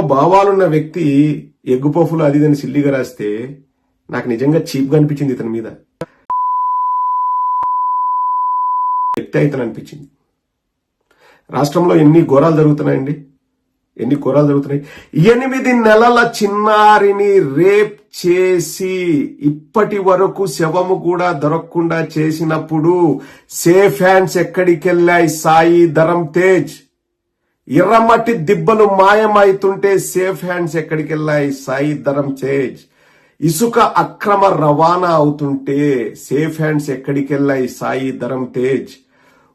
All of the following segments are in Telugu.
భావాలున్న వ్యక్తి ఎగ్గుపోఫులు అది అని సిల్లిగా రాస్తే నాకు నిజంగా చీప్గా అనిపించింది ఇతని మీద. వ్యక్తి అయితే అనిపించింది. రాష్ట్రంలో ఎన్ని ఘోరాలు జరుగుతున్నాయండి? ఎన్ని ఘోరాలు జరుగుతున్నాయి? ఎనిమిది నెలల చిన్నారిని రేప్ చేసి ఇప్పటి వరకు శవము కూడా దొరకకుండా చేసినప్పుడు సేఫ్ హ్యాండ్స్ ఎక్కడికెళ్ళాయి? సాయి ధరం తేజ్. ఎర్రమట్టి దిబ్బలు మాయమైతుంటే సేఫ్ హ్యాండ్స్ ఎక్కడికెళ్ళాయి? సాయి ధరం తేజ్. ఇసుక అక్రమ రవాణా అవుతుంటే సేఫ్ హ్యాండ్స్ ఎక్కడికెళ్ళాయి? సాయి ధరం తేజ్.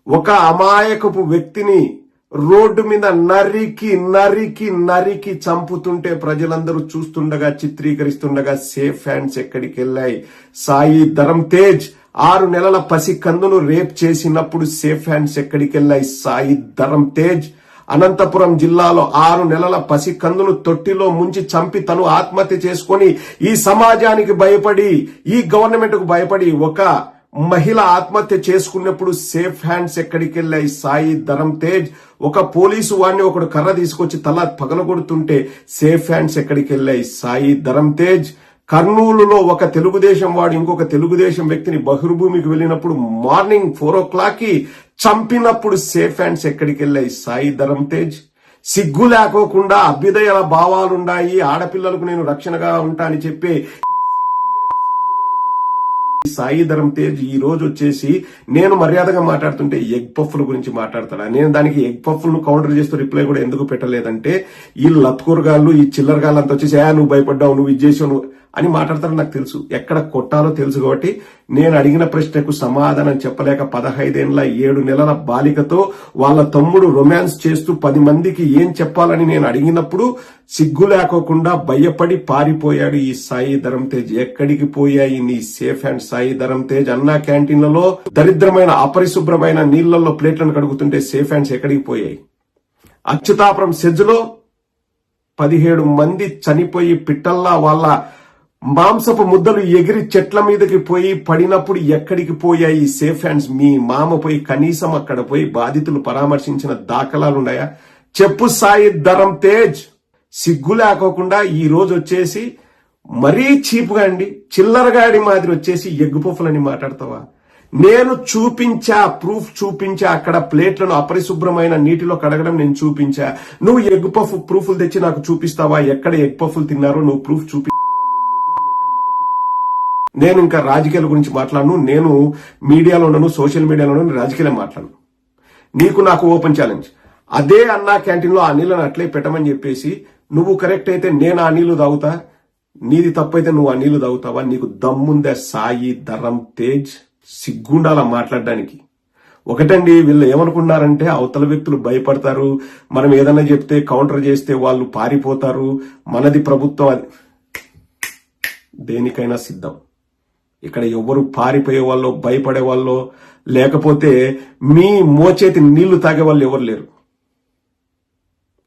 ఒక అమాయకపు వ్యక్తిని రోడ్డు మీద నరికి నరికి నరికి చంపుతుంటే ప్రజలందరూ చూస్తుండగా చిత్రీకరిస్తుండగా సేఫ్ హ్యాండ్స్ ఎక్కడికి వెళ్ళాయి సాయి ధరం తేజ్. ఆరు నెలల పసి కందును రేప్ చేసినప్పుడు సేఫ్ హ్యాండ్స్ ఎక్కడికి వెళ్ళాయి సాయి ధరం తేజ్. అనంతపురం జిల్లాలో ఆరు నెలల పసి కందులు తొట్టిలో ముంచి చంపి తను ఆత్మహత్య చేసుకొని ఈ సమాజానికి భయపడి ఈ గవర్నమెంట్కు భయపడి ఒక మహిళ ఆత్మహత్య చేసుకున్నప్పుడు సేఫ్ హ్యాండ్స్ ఎక్కడికి వెళ్ళాయి సాయి ధరం తేజ్. ఒక పోలీసు వాడిని ఒకడు కర్ర తీసుకొచ్చి తల పగలగొడుతుంటే సేఫ్ హ్యాండ్స్ ఎక్కడికి వెళ్ళాయి సాయి ధరం తేజ్. కర్నూలులో ఒక తెలుగుదేశం వాడు ఇంకొక తెలుగుదేశం వ్యక్తిని బహిర్భూమికి వెళ్ళినప్పుడు మార్నింగ్ ఫోర్ ఓ క్లాక్కి చంపినప్పుడు సేఫ్ హ్యాండ్స్ ఎక్కడికి వెళ్ళాయి సాయి ధరం తేజ్. సిగ్గు లేకోకుండా అభ్యుదయ భావాలున్నాయి. ఆడపిల్లలకు నేను రక్షణగా ఉంటా అని చెప్పే ఈ సాయి ధరం తేజ్ ఈ రోజు వచ్చేసి నేను మర్యాదగా మాట్లాడుతుంటే ఎగ్ పఫ్ల గురించి మాట్లాడతాడా? నేను దానికి ఎగ్ పఫ్లను కౌంటర్ చేస్తూ రిప్లై కూడా ఎందుకు పెట్టలేదంటే ఈ లత్కూరగాళ్ళు ఈ చిల్లరగాళ్ళు అంతా వచ్చేసి "ఆ, నువ్వు భయపడ్డావు నువ్వు ఇది చేసావు నువ్వు అని మాట్లాడతారని నాకు తెలుసు. ఎక్కడ కొట్టాలో తెలుసు కాబట్టి నేను అడిగిన ప్రశ్నకు సమాధానం చెప్పలేక పదహైదేళ్ళ ఏడు నెలల బాలికతో వాళ్ళ తమ్ముడు రొమాన్స్ చేస్తూ పది మందికి ఏం చెప్పాలని నేను అడిగినప్పుడు సిగ్గు లేకోకుండా భయపడి పారిపోయాడు ఈ సాయి ధరం తేజ్ ఎక్కడికి పోయాయి నీ సేఫ్ అండ్ సాయి ధరం తేజ్ అన్నా క్యాంటీన్లలో దరిద్రమైన అపరిశుభ్రమైన నీళ్ళలో ప్లేట్లను కడుగుతుంటే సేఫ్ హ్యాండ్స్ ఎక్కడికి పోయాయి? అచ్యుతాపురం సెజ్లో పదిహేడు మంది చనిపోయి పిట్టల్లా వాళ్ళ మాంసపు ముద్దలు ఎగిరి చెట్ల మీదకి పోయి పడినప్పుడు ఎక్కడికి పోయాయి సేఫ్ హ్యాండ్స్? మీ మామ పోయి కనీసం అక్కడ పోయి బాధితులు పరామర్శించిన దాఖలాలున్నాయా? చెప్పు సాయి ధరం తేజ్. సిగ్గు లేకోకుండా ఈ రోజు వచ్చేసి మరీ చీపుగా అండి. చిల్లరగాడి మాదిరి వచ్చేసి ఎగ్గుపుఫలని మాట్లాడతావా? నేను చూపించా ప్రూఫ్ చూపించా అక్కడ ప్లేట్లను అపరిశుభ్రమైన నీటిలో కడగడం నేను చూపించా. నువ్వు ఎగ్ పఫ్ ప్రూఫ్లు తెచ్చి నాకు చూపిస్తావా? ఎక్కడ ఎగ్ పఫ్లు తిన్నారో నువ్వు ప్రూఫ్ చూపి నేను ఇంకా రాజకీయాల గురించి మాట్లాడను నేను మీడియాలో ఉన్నాను సోషల్ మీడియాలో ఉన్నాను రాజకీయాలు మాట్లాడను. నీకు నాకు ఓపెన్ ఛాలెంజ్. అదే అన్నా క్యాంటీన్లో ఆ నీళ్ళని అట్లే పెట్టమని చెప్పేసి నువ్వు కరెక్ట్ అయితే నేను ఆ నీళ్ళు తాగుతా నీది తప్పైతే నువ్వు ఆ నీళ్ళు తాగుతావా? నీకు దమ్ముందే సాయి ధరం తేజ్ సిగ్గుండాల మాట్లాడడానికి? ఒకటండి వీళ్ళు ఏమనుకున్నారంటే అవతల వ్యక్తులు భయపడతారు మనం ఏదైనా చెప్తే కౌంటర్ చేస్తే వాళ్ళు పారిపోతారు మనది ప్రభుత్వం అది. దేనికైనా సిద్ధం. ఇక్కడ ఎవరు పారిపోయే వాళ్ళు భయపడే వాళ్ళు లేకపోతే మీ మోచేతి నీళ్ళు తాగే వాళ్ళు ఎవరు లేరు.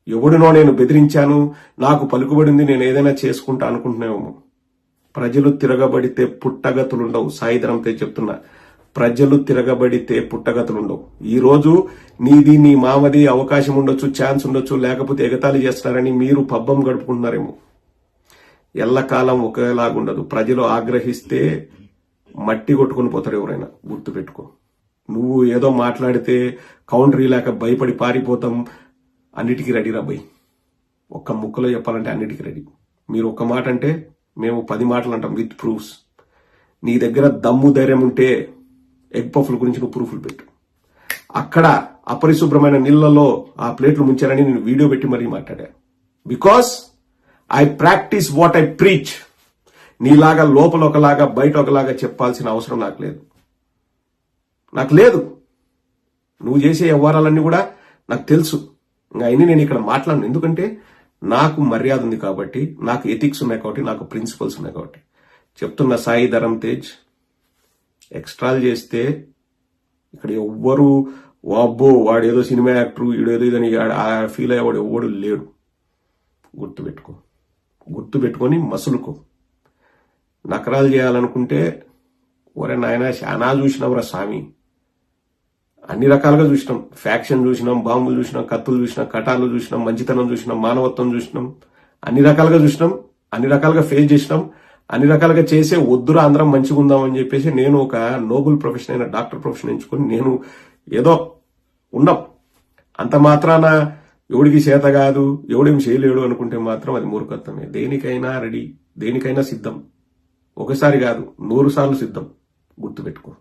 ఎవడినో నేను బెదిరించాను నాకు పలుకుబడింది నేను ఏదైనా చేసుకుంటా అనుకుంటున్నామేమో ప్రజలు తిరగబడితే పుట్టగతులుండవు. సాయిధరంతే చెప్తున్నా. ప్రజలు తిరగబడితే పుట్టగతులుండవు. ఈరోజు నీది నీ మామది అవకాశం ఉండొచ్చు ఛాన్స్ ఉండొచ్చు లేకపోతే ఎగతాళి చేస్తారని మీరు పబ్బం గడుపుకుంటున్నారేమో. ఎల్లకాలం ఒకేలాగుండదు. ప్రజలు ఆగ్రహిస్తే మట్టి కొట్టుకుని పోతారు ఎవరైనా. గుర్తుపెట్టుకో. నువ్వు ఏదో మాట్లాడితే కౌంటరీ లేక భయపడి పారిపోతాం అన్నిటికీ రెడీ రా ఒక్క ముక్కలో చెప్పాలంటే అన్నిటికీ రెడీ మీరు ఒక్క మాట అంటే మేము పది మాటలు అంటాం విత్ ప్రూఫ్స్ నీ దగ్గర దమ్ము ధైర్యం ఉంటే ఎగ్ పఫ్ల గురించి నువ్వు ప్రూఫ్లు పెట్టు. అక్కడ అపరిశుభ్రమైన నీళ్ళలో ఆ ప్లేట్లు ముంచారని నేను వీడియో పెట్టి మరీ మాట్లాడా. Because I practice what I preach నీలాగా లోపల ఒకలాగా బయట ఒకలాగా చెప్పాల్సిన అవసరం నాకు లేదు. నాకు లేదు. నువ్వు చేసే వ్యవహారాలన్నీ కూడా నాకు తెలుసు. ఇంకా అయినా నేను ఇక్కడ మాట్లాడను. ఎందుకంటే నాకు మర్యాద ఉంది కాబట్టి నాకు ఎథిక్స్ ఉన్నాయి కాబట్టి నాకు ప్రిన్సిపల్స్ ఉన్నాయి కాబట్టి. చెప్తున్న సాయి ధరం తేజ్ ఎక్స్ట్రాలు చేస్తే ఇక్కడ ఎవ్వరు వాబ్బో వాడు ఏదో సినిమా యాక్టర్ ఈడేదో ఇదని ఆ ఫీల్ అయ్యేవాడు ఎవడు లేడు. గుర్తుపెట్టుకో. గుర్తుపెట్టుకొని మసులుకో. నకరాలు చేయాలనుకుంటే ఒరే నాయన శానా చూసినవరా స్వామి. అన్ని రకాలుగా చూసినాం. ఫ్యాక్షన్ చూసినాం బాంబులు చూసినాం కత్తులు చూసినాం కటాలు చూసినాం మంచితనం చూసినాం మానవత్వం చూసినాం. అన్ని రకాలుగా చూసినాం అన్ని రకాలుగా ఫేస్ చేసినాం అన్ని రకాలుగా చేసే వద్దురా అందరం మంచిగా ఉందాం అని చెప్పేసి నేను ఒక నోబుల్ ప్రొఫెషన్ అయిన డాక్టర్ ప్రొఫెషన్ ఎంచుకొని నేను ఏదో ఉన్నాం. అంత మాత్రాన ఎవడికి చేత కాదు ఎవడేం చేయలేడు అనుకుంటే మాత్రం అది మూర్ఖత్వమే. దేనికైనా రెడీ దేనికైనా సిద్ధం. ఒకసారి కాదు నూరు సార్లు సిద్ధం. గుర్తుపెట్టుకో.